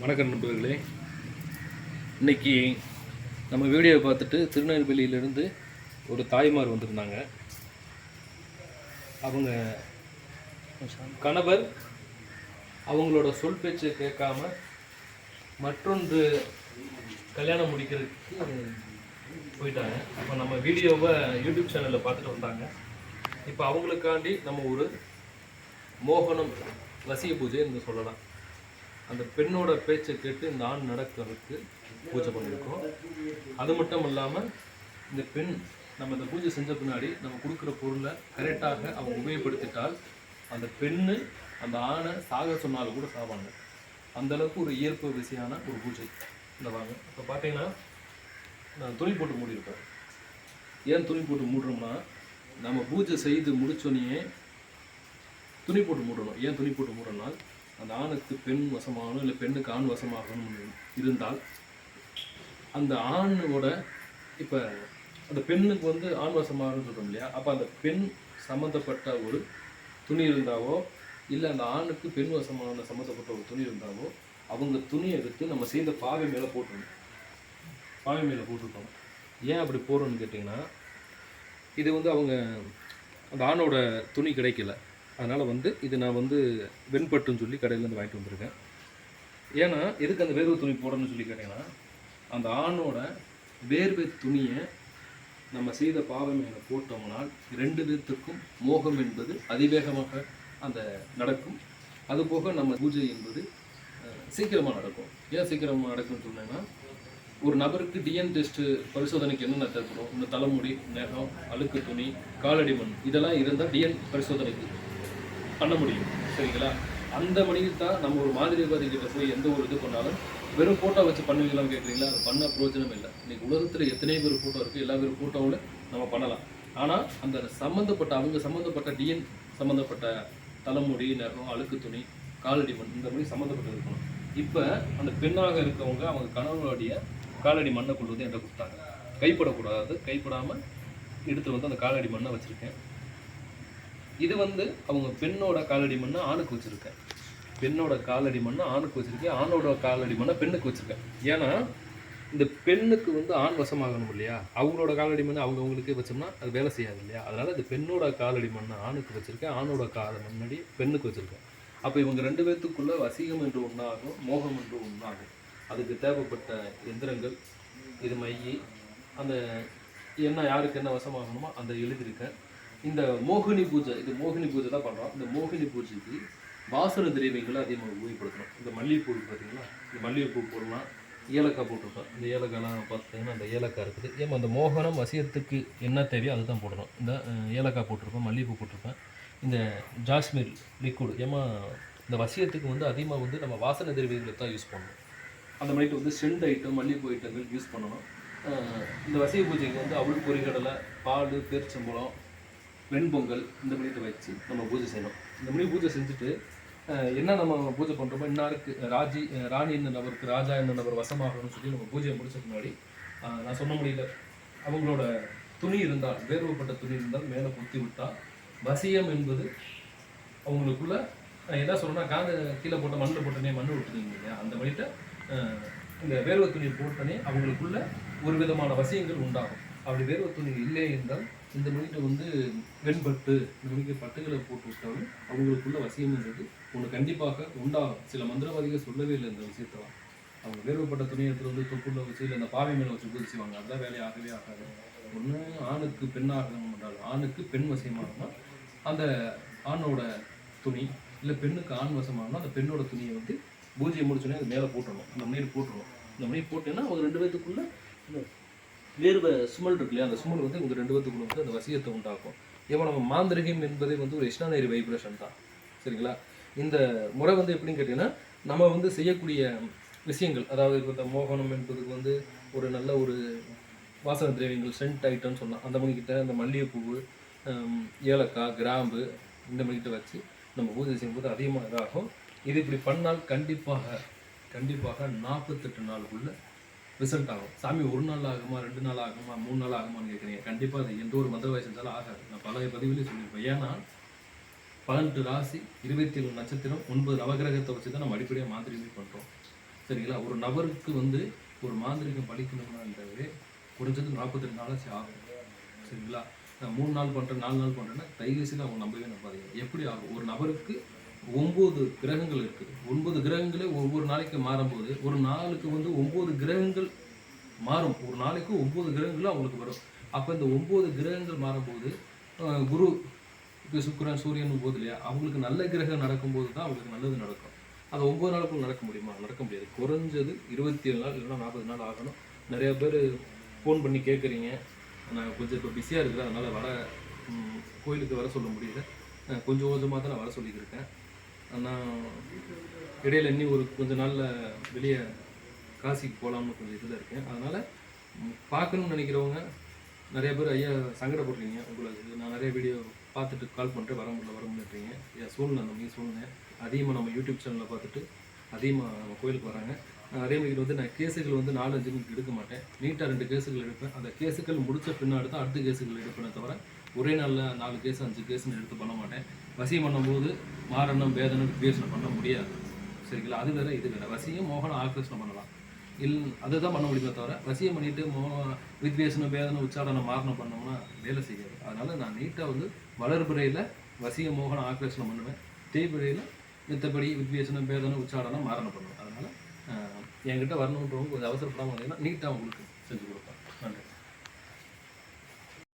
வணக்கம் நண்பர்களே. இன்னைக்கு நம்ம வீடியோவை பார்த்துட்டு திருநெல்வேலியிலேருந்து ஒரு தாய்மார் வந்திருந்தாங்க. அவங்க கணவர் அவங்களோட சொல் பேச்சை கேட்காம மற்றொன்று கல்யாணம் முடிக்கிறதுக்கு போயிட்டாங்க. அப்போ நம்ம வீடியோவை யூடியூப் சேனலில் பார்த்துட்டு வந்தாங்க. இப்போ அவங்களுக்காண்டி நம்ம ஒரு மோகனம் வசிய பூஜை என்று சொல்லலாம். அந்த பெண்ணோட பேச்சை கேட்டு இந்த ஆண் நடக்கிறதுக்கு பூஜை பண்ணியிருக்கோம். அது மட்டும் இல்லாமல் இந்த பெண் நம்ம இந்த பூஜை செஞ்ச பின்னாடி நம்ம கொடுக்குற பொருளை கரெக்டாக அவங்க உபயோகப்படுத்திட்டால் அந்த பெண்ணு அந்த ஆணை சாக சொன்னாலும் கூட சாவாங்க. அந்தளவுக்கு ஒரு இயற்பு விசையான ஒரு பூஜை. இந்த வாங்க இப்போ பார்த்தீங்கன்னா நான் துணி போட்டு மூடியிருப்பேன் ஏன் துணி போட்டு மூடுறோம்னா நம்ம பூஜை செய்து முடிச்சோன்னே துணி போட்டு மூடணும். ஏன் துணி போட்டு மூடணும்னா அந்த ஆணுக்கு பெண் வசமாகணும் இல்லை பெண்ணுக்கு ஆண் வசமாகணும் இருந்தால் அந்த ஆணோட இப்போ அந்த பெண்ணுக்கு வந்து ஆண் வசமாகணும்னு சொல்கிறோம் இல்லையா? அப்போ அந்த பெண் சம்மந்தப்பட்ட ஒரு துணி இருந்தாவோ இல்லை அந்த ஆணுக்கு பெண் வசமான சம்மந்தப்பட்ட ஒரு துணி இருந்தாவோ அவங்க துணியை எடுத்து நம்ம செய்த பாவை மேலே போட்டுருணும் பாவை மேலே போட்டிருக்கோம். ஏன் அப்படி போடுறோன்னு கேட்டிங்கன்னா இது வந்து அவங்க அந்த ஆணோட துணி கிடைக்கல. அதனால் வந்து இது நான் வந்து வெண்பட்டுன்னு சொல்லி கடையிலேருந்து வாங்கிட்டு வந்திருக்கேன். ஏன்னா எதுக்கு அந்த வேர்வை துணி போடணும்னு சொல்லி கேட்டிங்கன்னா அந்த ஆணோட வேர்வை துணியை நம்ம செய்த பாவை மேலே போட்டோம்னால் ரெண்டு பேர்த்துக்கும் மோகம் என்பது அதிவேகமாக அந்த நடக்கும். அதுபோக நம்ம பூஜை என்பது சீக்கிரமாக நடக்கும். ஏன் சீக்கிரமாக நடக்கும்னு சொன்னேன்னா ஒரு நபருக்கு டிஎன் டெஸ்ட் பரிசோதனைக்கு என்னென்ன தேவைப்படும்? இந்த தலைமுடி நகம் அழுக்கு துணி காலடி மண் இதெல்லாம் இருந்தால் டிஎன் பரிசோதனைக்கு பண்ண முடியும். சரிங்களா? அந்த மணிக்கு தான் நம்ம ஒரு மாதிரிவாதி கிட்ட போய் எந்த ஒரு இது பண்ணாலும் வெறும் ஃபோட்டோ வச்சு பண்ணுவீங்களான்னு கேட்குறீங்களா? அது பண்ண பிரயோஜனம் இல்லை. இன்னைக்கு உலகத்தில் எத்தனை பேர் ஃபோட்டோ இருக்குது எல்லா பேர் ஃபோட்டோவில் நம்ம பண்ணலாம். ஆனால் அந்த சம்மந்தப்பட்ட அவங்க சம்மந்தப்பட்ட டிஎன் சம்மந்தப்பட்ட தலைமுடி நிறம் அழுக்கு துணி காலடி மண் இந்த மாதிரி சம்மந்தப்பட்டு இருக்கணும். இப்போ அந்த பெண்ணாக இருக்கவங்க அவங்க கணவனுடைய காலடி மண்ணை கொண்டு வந்து என்கிட்ட கொடுத்தாங்க. கைப்படக்கூடாது. கைப்படாமல் எடுத்து வந்து அந்த காலடி மண்ணை வச்சுருக்கேன். இது வந்து அவங்க பெண்ணோட காலடி மண்ணை ஆணுக்கு வச்சுருக்கேன். பெண்ணோட காலடி மண்ணை ஆணுக்கு வச்சுருக்கேன். ஆணோட காலடி மண்ணை பெண்ணுக்கு வச்சுருக்கேன். ஏன்னா இந்த பெண்ணுக்கு வந்து ஆண் வசமாகணும் இல்லையா? அவங்களோட காலடி மண்ணை அவங்க அவங்களுக்கே வச்சோம்னா அது வேலை செய்யாது இல்லையா? அதனால் இந்த பெண்ணோட காலடி மண்ணை ஆணுக்கு வச்சுருக்கேன். ஆணோட கால மண்ணடி பெண்ணுக்கு வச்சுருக்கேன். அப்போ இவங்க ரெண்டு பேர்த்துக்குள்ளே வசீகம் என்று ஒன்றாகும் மோகம் என்று ஒன்றாகும் அதுக்கு தேவைப்பட்ட எந்திரங்கள் இது மையி அந்த என்ன யாருக்கு என்ன வசமாகணுமோ அந்த எழுதியிருக்கேன். இந்த மோகினி பூஜை இது மோகினி பூஜை தான் பண்ணுறோம் இந்த மோகினி பூஜைக்கு வாசன திரவியங்களை அதிகமாக உபயோகப்படுத்தணும். இந்த மல்லிகைப்பூ பார்த்தீங்களா இந்த மல்லிகைப்பூ போடலாம் ஏலக்காய் போட்டிருக்கோம். இந்த ஏலக்காய்லாம் பார்த்தீங்கன்னா அந்த ஏலக்காய் இருக்குது. ஏமா அந்த மோகனம் வசியத்துக்கு என்ன தேவையோ அதுதான் போடணும். இந்த ஏலக்காய் போட்டிருப்பேன் மல்லிகைப்பூ போட்டிருப்பேன் இந்த ஜாஸ்மீர் லிக்விட் ஏமா இந்த வசியத்துக்கு வந்து அதிகமாக வந்து நம்ம வாசன திரவியங்களை தான் யூஸ் பண்ணணும். அந்த மாதிரி வந்து செண்ட் ஐட்டம் மல்லிகைப்பூ ஐட்டங்கள் யூஸ் பண்ணணும். இந்த வசிய பூஜைக்கு வந்து அவள் பொறிகடலை பால் பேரிச்சம்பழம் வெண்பொங்கல் இந்த மணியத்தை வச்சு நம்ம பூஜை செய்யணும் இந்த மணி பூஜை செஞ்சுட்டு என்ன நம்ம பூஜை பண்ணுறோமோ இன்னாருக்கு ராஜி ராணி என்ன நபருக்கு ராஜா என்ன நபர் வசமாகணும்னு சொல்லி நம்ம பூஜையை முடிச்ச முன்னாடி நான் சொன்ன முடியல. அவங்களோட துணி இருந்தால் வேர்வப்பட்ட துணி இருந்தால் மேலே குத்தி விட்டால் வசியம் என்பது அவங்களுக்குள்ள நான் என்ன காந்த கீழே போட்ட மண்ணில் போட்டனே மண் விட்டுருங்க இல்லையா? அந்த மணிட்ட இந்த வேர்வை துணி போட்டனே அவங்களுக்குள்ள ஒரு விதமான வசியங்கள் உண்டாகும். அப்படி வேர்வை துணி இல்லை என்றால் இந்த நோய்கிட்ட வந்து வெண்பட்டு இந்த மணிக்கு பட்டுகளை போட்டு விட்டாலும் அவங்களுக்குள்ள வசியம்ன்றது ஒன்று கண்டிப்பாக உண்டாகும். சில மந்திரவாதிகள் சொல்லவே இல்லை இந்த விஷயத்தெல்லாம் அவங்க வேறுபட்ட துணியை எடுத்துட்டு வந்து தொப்புள்ள வச்சு இல்லை இந்த பாவை மேலே வச்சு பூஜை செய்வாங்க அதெல்லாம் வேலையை ஆகவே ஆகாது. ஒன்று ஆணுக்கு பெண்ணாகணும் என்றால் ஆணுக்கு பெண் வசியமாகணும் அந்த ஆணோட துணி இல்லை பெண்ணுக்கு ஆண் வசமாகணும் அந்த பெண்ணோட துணியை வந்து பூஜையை முடிச்சோடனே அது மேலே போட்டுடணும். அந்த முனையில் போட்டுருவோம் இந்த முனையை போட்டேன்னா அவங்க ரெண்டு பேர்த்துக்குள்ளே வேர்வை சுமல் இருக்கு இல்லையா? அந்த சுமல் வந்து இவங்க ரெண்டு பேத்துக்குள்ள வந்து அந்த வசியத்தை உண்டாக்கும். இப்போ நம்ம மாந்திரிகம் என்பதே வந்து ஒரு இஷ்டானேரி வைப்ரேஷன் தான். சரிங்களா? இந்த முறை வந்து எப்படின்னு கேட்டிங்கன்னா நம்ம வந்து செய்யக்கூடிய விஷயங்கள் அதாவது இப்போ இந்த மோகனம் என்பதுக்கு வந்து ஒரு நல்ல ஒரு வாசன திரவியங்கள் சென்ட் ஐட்டம்னு சொல்லலாம் அந்த மணிக்கிட்ட அந்த மல்லிகைப்பூ ஏலக்காய் கிராம்பு இந்த மணிக்கிட்ட வச்சு நம்ம பூஜை செய்யும்போது அதிகமாக இதாகும். இது இப்படி பண்ணால் கண்டிப்பாக கண்டிப்பாக நாற்பத்தெட்டு நாளுக்குள்ளே ரிசல்ட் ஆகும். சாமி ஒரு நாள் ஆகுமா ரெண்டு நாள் ஆகுமா மூணு நாள் ஆகுமான்னு கேட்குறீங்க. கண்டிப்பாக அது எந்த ஒரு மந்திர செஞ்சாலும் ஆகாது. நான் பழைய பதிவுலேயும் சொல்லியிருப்பேன். ஏன்னா பதினெட்டு ராசி இருபத்தி ஏழு நட்சத்திரம் ஒன்பது நவகிரகத்தை வச்சு தான் நம்ம அடிப்படையாக மாந்திரிகமே பண்ணுறோம் சரிங்களா? ஒரு நபருக்கு வந்து ஒரு மாந்திரிகம் படிக்கணும்னாவே குறைஞ்சது நாற்பத்தெட்டு நாளாச்சு ஆகும். சரிங்களா? நான் மூணு நாள் பண்ணுறேன் நாலு நாள் பண்ணுறேன்னா தைரியசில் அவங்க நம்பவே நம்பாதீங்க. எப்படி ஆகும்? ஒரு நபருக்கு ஒம்பது கிரகங்கள் இருக்குது ஒன்பது கிரகங்களே ஒவ்வொரு நாளைக்கு மாறும்போது ஒரு நாளுக்கு வந்து ஒம்பது கிரகங்கள் மாறும். ஒரு நாளைக்கு ஒம்பது கிரகங்களும் அவங்களுக்கு வரும். அப்போ இந்த ஒம்பது கிரகங்கள் மாறும்போது குரு இப்போ சுக்கரன் சூரியன் போது இல்லையா? அவங்களுக்கு நல்ல கிரகம் நடக்கும்போது தான் அவங்களுக்கு நல்லது நடக்கும். அது ஒம்பது நாளுக்குள் நடக்க முடியுமா? நடக்க முடியாது. குறைஞ்சது இருபத்தி ஏழு நாள் இல்லைன்னா நாற்பது நாள் ஆகணும். நிறைய பேர் ஃபோன் பண்ணி கேட்குறீங்க நான் கொஞ்சம் இப்போ பிஸியாக இருக்கிறேன் அதனால் வர கோயிலுக்கு வர சொல்ல முடியல. கொஞ்சம் கொஞ்சமாக தான் நான் வர சொல்லியிருக்கேன் நான் இடையில இன்னி ஒரு கொஞ்ச நாளில் வெளியே காசிக்கு போகலாம்னு கொஞ்சம் இதில் இருக்கேன். அதனால் பார்க்கணும்னு நினைக்கிறவங்க நிறைய பேர் ஐயா சங்கடப்படுறீங்க உங்களுக்கு நான் நிறைய வீடியோ பார்த்துட்டு கால் பண்ணிட்டு வர முடியல வர முடியன்றீங்க ஐயா சூழ்நிலை நம்ம சூழ்நிலை. அதிகமாக நம்ம யூடியூப் சேனலில் பார்த்துட்டு அதிகமாக நம்ம கோயிலுக்கு வராங்க. நான் அதே மாதிரி வந்து நான் கேஸுகள் வந்து நாலு அஞ்சு மணிக்கு எடுக்க மாட்டேன். நீட்டாக ரெண்டு கேஸுகள் எடுப்பேன். அந்த கேஸுகள் முடித்த பின்னாடி தான் அடுத்த கேஸுகள் எடுப்பேனே தவிர ஒரே நாளில் நாலு கேஸ் அஞ்சு கேஸுன்னு எடுத்து பண்ண மாட்டேன். வசியம் பண்ணும்போது மாரணம் வேதனம் விவேசனம் பண்ண முடியாது. சரிங்களா? அது வேற இது வேற. வசியம் மோகனம் ஆக்ரேஷனம் பண்ணலாம். இல் அதுதான் பண்ண முடியுமே தவிர வசியம் பண்ணிட்டு மோ வித்வேசனம் வேதனை உச்சாடனம் மாரணம் பண்ணோம்னா வேலை செய்யாது. அதனால நான் நீட்டாக வந்து வளர்பிறையில் வசிய மோகன ஆக்ரேஷனம் பண்ணுவேன். தேய்பிறையில் மித்தபடி வித்வேசனம் வேதனை உச்சாடனம் மாரணம் பண்ணுவேன். அதனால் என்கிட்ட வரணுன்றவங்க கொஞ்சம் அவசரப்படாமல் வந்தீங்கன்னா நீட்டாக உங்களுக்கு செஞ்சு கொடுப்பேன்.